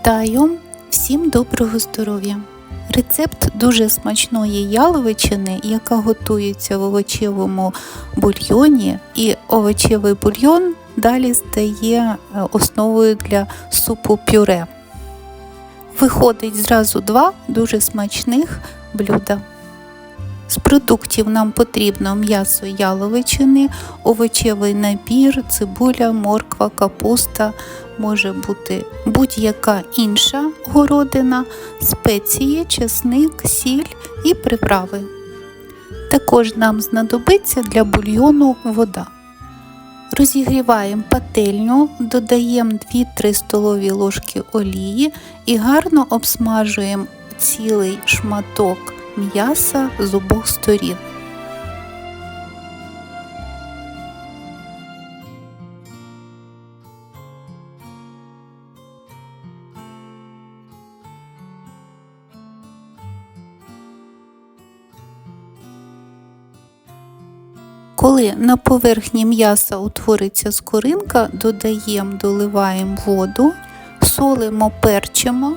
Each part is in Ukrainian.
Вітаю! Всім доброго здоров'я! Рецепт дуже смачної яловичини, яка готується в овочевому бульйоні, і овочевий бульйон далі стає е, основою для супу пюре. Виходить зразу два дуже смачних блюда. З продуктів нам потрібно м'ясо яловичини, овочевий набір, цибуля, морква, капуста, може бути будь-яка інша городина, спеції, чесник, сіль і приправи. Також нам знадобиться для бульйону вода. Розігріваємо пательню, додаємо 2-3 столові ложки олії і гарно обсмажуємо цілий шматок м'яса з обох сторін. Коли на поверхні м'яса утвориться скоринка, додаємо, доливаємо воду, солимо, перчимо.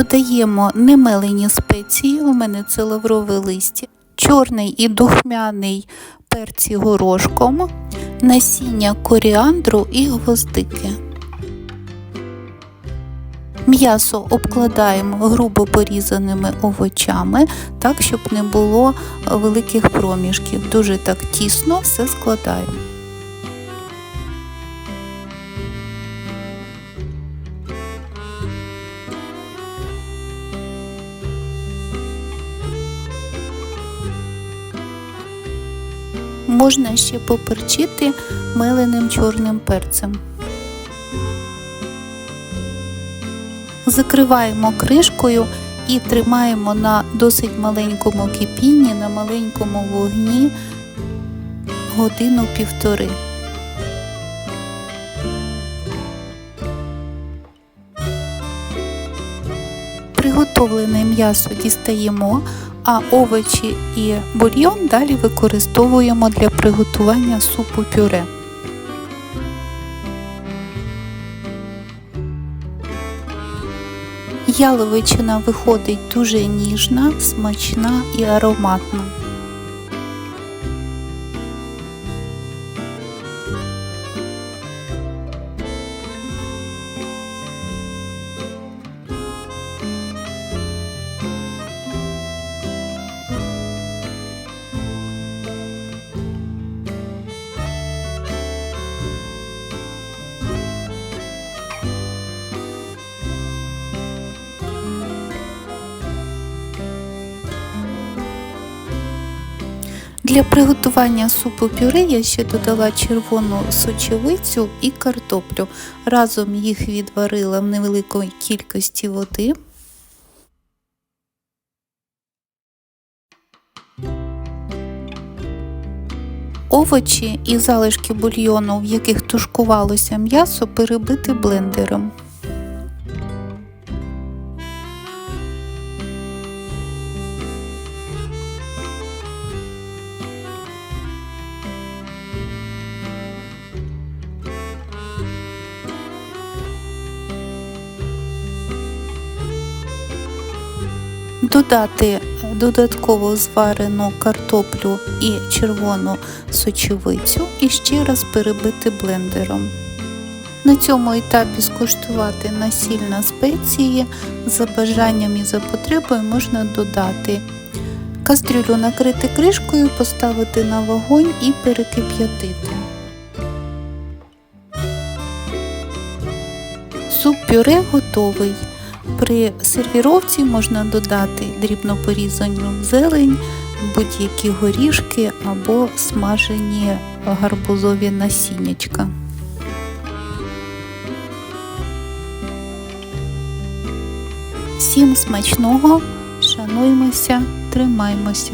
Додаємо немелені спеції, у мене це лаврове листя, чорний і духмяний перці горошком, насіння коріандру і гвоздики. М'ясо обкладаємо грубо порізаними овочами, так, щоб не було великих проміжків. Дуже так тісно все складаємо. Можна ще поперчити меленим чорним перцем. Закриваємо кришкою і тримаємо на досить маленькому кипінні, на маленькому вогні годину-півтори. Приготовлене м'ясо дістаємо, а овочі і бульйон далі використовуємо для приготування супу пюре. Яловичина виходить дуже ніжна, смачна і ароматна. Для приготування супу пюре я ще додала червону сочевицю і картоплю. Разом їх відварила в невеликій кількості води. Овочі і залишки бульйону, в яких тушкувалося м'ясо, перебити блендером. Додати додатково зварену картоплю і червону сочевицю і ще раз перебити блендером. На цьому етапі скуштувати насільна спеції, за бажанням і за потребою можна додати. Кастрюлю накрити кришкою, поставити на вогонь і перекип'ятити. Суп пюре готовий. При сервіровці можна додати дрібно порізану зелень, будь-які горішки або смажені гарбузові насіннячка. Всім смачного, шануймося, тримаймося!